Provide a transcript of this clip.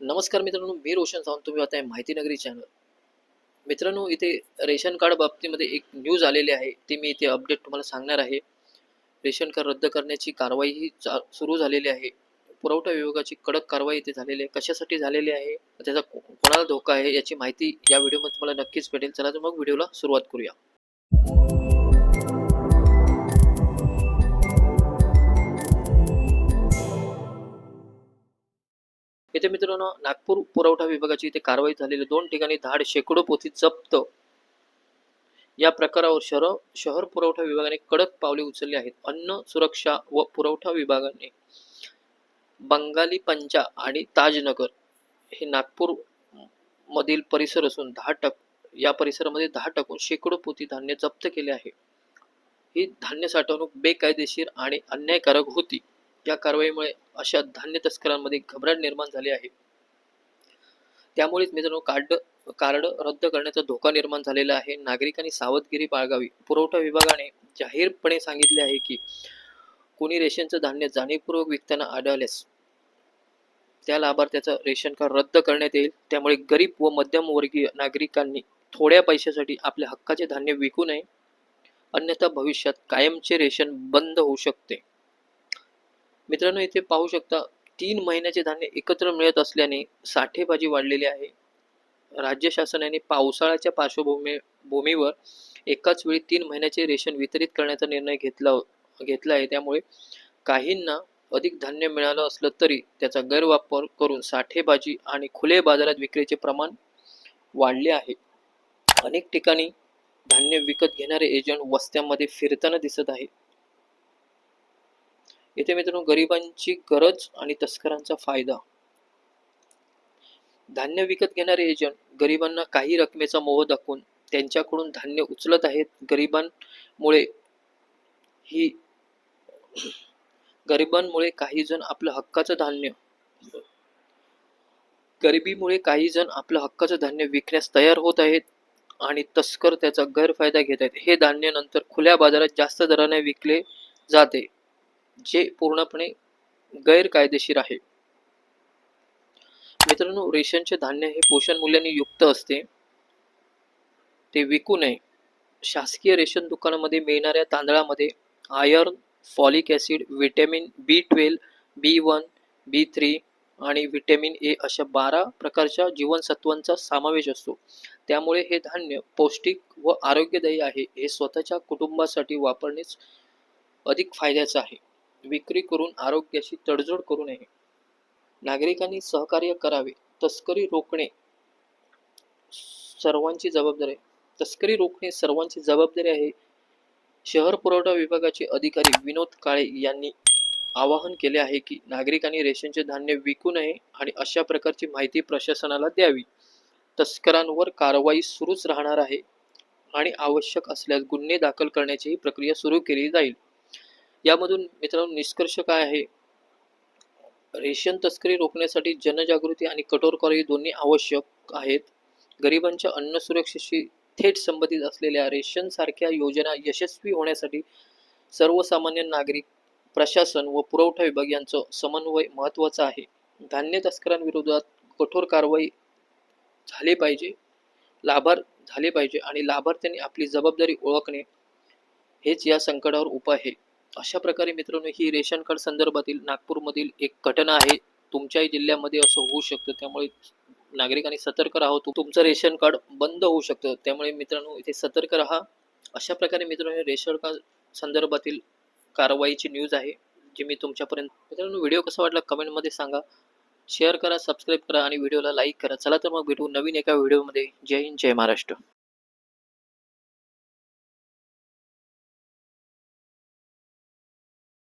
नमस्कार मित्रांनो मी रोशन सावंत. तुम्ही आता माहिती नगरी चॅनल मित्रांनो इथे रेशन कार्ड बाबतीमध्ये एक न्यूज आलेली आहे. ती मी इथे अपडेट तुम्हाला सांगणार आहे. रेशन कार्ड रद्द करण्याची कारवाई ही चा सुरू झालेली आहे. पुरवठा विभागाची कडक कारवाई इथे झालेली आहे. कशासाठी झालेली आहे? त्याचा कोणाला धोका आहे? याची माहिती या व्हिडिओमध्ये तुम्हाला नक्कीच भेटेल. चला तर मग व्हिडिओला सुरुवात करूया. इथे मित्रांनो नागपूर पुरवठा विभागाची इथे कारवाई झालेली. दोन ठिकाणी धाड शेकडो पोथी जप्त. या प्रकारावर शहर शहर पुरवठा विभागाने कडक पावले उचलली आहेत. अन्न सुरक्षा व पुरवठा विभागाने बंगाली पंजा आणि ताजनगर हे नागपूर मधील परिसर असून दहा टक या परिसरामध्ये दहा टकून शेकडो पोती धान्य जप्त केले आहे. ही धान्य साठवणूक बेकायदेशीर आणि अन्यायकारक होती. या कारवाईमुळे अशा धान्य तस्करांमध्ये घबराट निर्माण झाली आहे. त्यामुळेच मित्रांनो कार्ड कार्ड रद्द करण्याचा धोका निर्माण झालेला आहे. नागरिकांनी सावधगिरी बाळगावी. पुरवठा विभागाने जाहीरपणे सांगितले आहे की कोणी रेशनचं धान्य जाणीवपूर्वक विकताना आढळल्यास त्या लाभार्थ्याचं रेशन कार्ड रद्द करण्यात येईल. त्यामुळे गरीब व मध्यमवर्गीय नागरिकांनी थोड्या पैशासाठी आपल्या हक्काचे धान्य विकू नये. अन्यथा भविष्यात कायमचे रेशन बंद होऊ शकते. मित्रांनो इथे पाहू शकता तीन महिन्याचे धान्य एकत्र मिळत असल्याने साठेबाजी वाढलेली आहे. राज्य शासनाने पावसाळ्याच्या पार्श्वभूमी भूमीवर एकाच वेळी तीन महिन्याचे रेशन वितरित करण्याचा निर्णय घेतला घेतला आहे. त्यामुळे काहींना अधिक धान्य मिळालं असलं तरी त्याचा गैरवापर करून साठेबाजी आणि खुले बाजारात विक्रीचे प्रमाण वाढले आहे. अनेक ठिकाणी धान्य विकत घेणारे एजंट वस्त्यांमध्ये फिरताना दिसत आहे इथे मित्रांनो गरिबांची गरज आणि तस्करांचा फायदा. धान्य विकत घेणारे एजंट गरिबांना काही रकमेचा मोह दाखवून त्यांच्याकडून धान्य उचलत आहेत. गरिबांमुळे ही गरिबांमुळे काही जण आपलं हक्काचं धान्य गरिबीमुळे काही जण आपलं हक्काचं धान्य विकण्यास तयार होत आहेत आणि तस्कर त्याचा गैरफायदा घेत आहेत. हे धान्य नंतर खुल्या बाजारात जास्त दराने विकले जाते. जे पूर्णपणे गैरकायदेशीर आहे. मित्रांनो रेशनचे धान्य हे पोषण मूल्याने युक्त असते. ते विकू नये. शासकीय रेशन दुकानामध्ये मिळणाऱ्या तांदळामध्ये iron folic acid vitamin B twelve B one B three आणि व्हिटॅमिन ए अशा बारा प्रकारच्या जीवनसत्वांचा समावेश असतो. त्यामुळे हे धान्य पौष्टिक व आरोग्यदायी आहे. हे स्वतःच्या कुटुंबासाठी वापरणेच अधिक फायद्याचं आहे. विक्री करून आरोग्याशी तडजोड करू नये. नागरिकांनी सहकार्य करावे. तस्करी रोखणे सर्वांची जबाबदारी तस्करी रोखणे सर्वांची जबाबदारी आहे. शहर पुरवठा विभागाचे अधिकारी विनोद काळे यांनी आवाहन केले आहे की नागरिकांनी रेशनचे धान्य विकू नये आणि अशा प्रकारची माहिती प्रशासनाला द्यावी. तस्करांवर कारवाई सुरूच राहणार आहे आणि आवश्यक असल्यास गुन्हे दाखल करण्याची प्रक्रिया सुरू केली जाईल. यामधून मित्रांनो निष्कर्ष काय आहे? रेशन तस्करी रोखण्यासाठी जनजागृती आणि कठोर कारवाई दोन्ही आवश्यक आहेत. गरिबांच्या अन्न सुरक्षेशी थेट संबंधित असलेल्या रेशन सारख्या योजना यशस्वी होण्यासाठी सर्वसामान्य नागरिक प्रशासन व पुरवठा विभाग यांचं समन्वय महत्त्वाचा आहे. धान्य तस्करांविरोधात कठोर कारवाई झाली पाहिजे लाभार झाले पाहिजे आणि लाभार्थ्यांनी आपली जबाबदारी ओळखणे हेच या संकटावर उपाय आहे. अशा प्रकारे मित्रांनो ही रेशन कार्ड संदर्भातील नागपूरमधील एक घटना आहे. तुमच्याही जिल्ह्यामध्ये असं होऊ शकतं. त्यामुळे नागरिकांनी सतर्क राहावं तुमचं रेशन कार्ड बंद होऊ शकतं. त्यामुळे मित्रांनो इथे सतर्क राहा. अशा प्रकारे मित्रांनो रेशन कार्ड संदर्भातील कारवाईची न्यूज आहे जी मी तुमच्यापर्यंत मित्रांनो व्हिडिओ कसा वाटला कमेंटमध्ये सांगा. शेअर करा सबस्क्राईब करा आणि व्हिडिओला लाईक करा. चला तर मग भेटू नवीन एका व्हिडिओमध्ये. जय हिंद जय महाराष्ट्र.